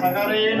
सकलेन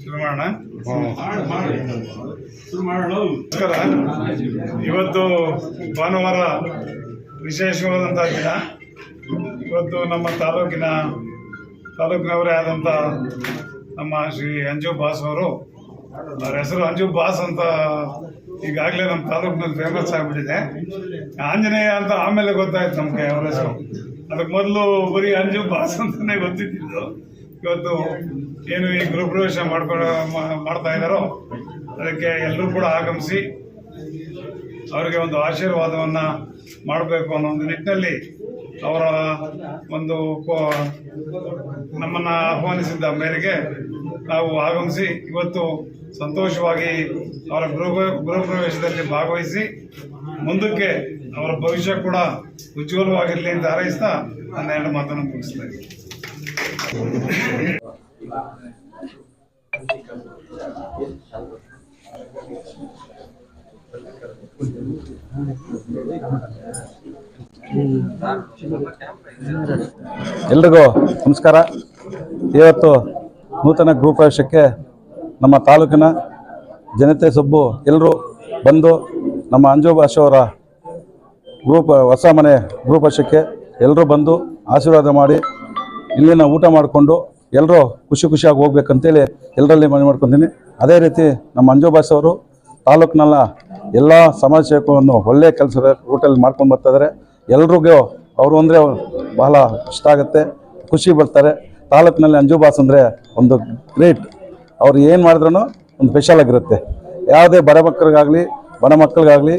ಶುರು ಮಾಡೋಣ? ನಮಸ್ಕಾರ. ಇವತ್ತು ಭಾನುವಾರ ವಿಶೇಷವಾದಂಥ ದಿನ. ಇವತ್ತು ನಮ್ಮ ತಾಲೂಕಿನ ತಾಲೂಕಿನವರೇ ಆದಂಥ ನಮ್ಮ ಶ್ರೀ ಅಂಜು ಬಾಸ್ ಅವರು. ಅವರ ಹೆಸರು ಅಂಜು ಬಾಸ್ ಅಂತ ಈಗಾಗಲೇ ನಮ್ಮ ತಾಲೂಕಿನಲ್ಲಿ ಫೇಮಸ್ ಆಗಿಬಿಟ್ಟಿದೆ. ಆಂಜನೇಯ ಅಂತ ಆಮೇಲೆ ಗೊತ್ತಾಯ್ತು ನಮಗೆ ಅವರ ಹೆಸರು. ಅದಕ್ಕೆ ಮೊದಲು ಬರೀ ಅಂಜು ಬಾಸ್ ಅಂತಾನೆ ಗೊತ್ತಿದ್ದು ಇವತ್ತು ಏನು ಈ ಗೃಹಪ್ರವೇಶ ಮಾಡ್ಕೊಳ್ಳೋ ಮಾಡ್ತಾ ಇದ್ದಾರೋ, ಅದಕ್ಕೆ ಎಲ್ಲರೂ ಕೂಡ ಆಗಮಿಸಿ ಅವರಿಗೆ ಒಂದು ಆಶೀರ್ವಾದವನ್ನು ಮಾಡಬೇಕು ಅನ್ನೋ ಒಂದು ನಿಟ್ಟಿನಲ್ಲಿ ಅವರ ಒಂದು ನಮ್ಮನ್ನು ಆಹ್ವಾನಿಸಿದ್ದ ಮೇರೆಗೆ ನಾವು ಆಗಮಿಸಿ ಇವತ್ತು ಸಂತೋಷವಾಗಿ ಅವರ ಗೃಹ ಗೃಹಪ್ರವೇಶದಲ್ಲಿ ಭಾಗವಹಿಸಿ ಮುಂದಕ್ಕೆ ಅವರ ಭವಿಷ್ಯ ಕೂಡ ಉಜ್ವಲವಾಗಿರಲಿ ಅಂತ ಹಾರೈಸ್ತಾ ನನ್ನ ಎರಡು ಮಾತನ್ನು ಮುಗಿಸ್ತಾ ಇದ್ದೀನಿ. ಎಲ್ರಿಗೂ ನಮಸ್ಕಾರ. ಇವತ್ತು ನೂತನ ಗೃಹಪ್ರವೇಶಕ್ಕೆ ನಮ್ಮ ತಾಲೂಕಿನ ಜನತೆ ಸೊಬ್ಬು ಎಲ್ಲರೂ ಬಂದು ನಮ್ಮ ಅಂಜು ಭಾಷೆ ಅವರ ಗ್ರೂಪ್ ಹೊಸ ಮನೆ ಗೃಹಪ್ರವೇಶಕ್ಕೆ ಎಲ್ಲರೂ ಬಂದು ಆಶೀರ್ವಾದ ಮಾಡಿ ಇಲ್ಲಿನ ಊಟ ಮಾಡಿಕೊಂಡು ಎಲ್ಲರೂ ಖುಷಿ ಖುಷಿಯಾಗಿ ಹೋಗ್ಬೇಕಂತೇಳಿ ಎಲ್ಲರಲ್ಲಿ ಮನವಿ ಮಾಡ್ಕೊತೀನಿ. ಅದೇ ರೀತಿ ನಮ್ಮ ಅಂಜು ಭಾಷೆ ಅವರು ತಾಲೂಕಿನಲ್ಲ ಎಲ್ಲ ಸಮಾಜ ಸೇವಕವನ್ನು ಒಳ್ಳೆಯ ಕೆಲಸ ರೂಟಲ್ಲಿ ಮಾಡ್ಕೊಂಡು ಬರ್ತಾಯಿದ್ದಾರೆ ಎಲ್ರಿಗೂ ಅವರು ಅಂದರೆ ಬಹಳ ಇಷ್ಟ ಆಗುತ್ತೆ, ಖುಷಿ ಬರ್ತಾರೆ ತಾಲೂಕಿನಲ್ಲಿ ಅಂಜು ಬಾಸ್ ಅಂದರೆ ಒಂದು ಗ್ರೇಟ್. ಅವ್ರು ಏನು ಮಾಡಿದ್ರೂ ಒಂದು ಸ್ಪೆಷಲ್ ಆಗಿರುತ್ತೆ. ಯಾವುದೇ ಬಡ ಮಕ್ಕಳಿಗಾಗಲಿ ಬಡ ಮಕ್ಕಳಿಗಾಗಲಿ,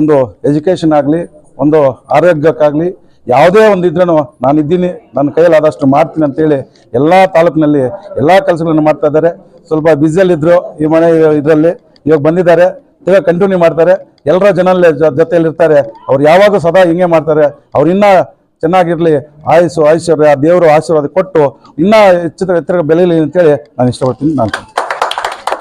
ಒಂದು ಎಜುಕೇಷನ್ ಆಗಲಿ, ಒಂದು ಆರೋಗ್ಯಕ್ಕಾಗಲಿ ಯಾವುದೇ ಒಂದು ಇದ್ರೂ ನಾನು ಇದ್ದೀನಿ, ನನ್ನ ಕೈಯಲ್ಲಾದಷ್ಟು ಮಾಡ್ತೀನಿ ಅಂತೇಳಿ ಎಲ್ಲ ತಾಲೂಕಿನಲ್ಲಿ ಎಲ್ಲ ಕೆಲಸಗಳನ್ನು ಮಾಡ್ತಾ ಇದ್ದಾರೆ. ಸ್ವಲ್ಪ ಬ್ಯುಸಿಯಲ್ಲಿದ್ದರು ಈ ಮನೆ ಇದರಲ್ಲಿ, ಇವಾಗ ಬಂದಿದ್ದಾರೆ, ತಿರ್ಗ ಕಂಟಿನ್ಯೂ ಮಾಡ್ತಾರೆ. ಎಲ್ಲರ ಜನಲ್ಲಿ ಜೊತೆಯಲ್ಲಿರ್ತಾರೆ ಅವ್ರು ಯಾವಾಗ ಸದಾ ಹಿಂಗೆ ಮಾಡ್ತಾರೆ. ಅವ್ರು ಇನ್ನೂ ಚೆನ್ನಾಗಿರಲಿ, ಆಯಸ್ಸು, ಐಶ್ವರ್ಯ, ದೇವರು ಆಶೀರ್ವಾದ ಕೊಟ್ಟು ಇನ್ನೂ ಹೆಚ್ಚು ಎತ್ತರ ಬೆಳೀಲಿ ಅಂತೇಳಿ ನಾನು ಇಷ್ಟಪಡ್ತೀನಿ, ನಾನು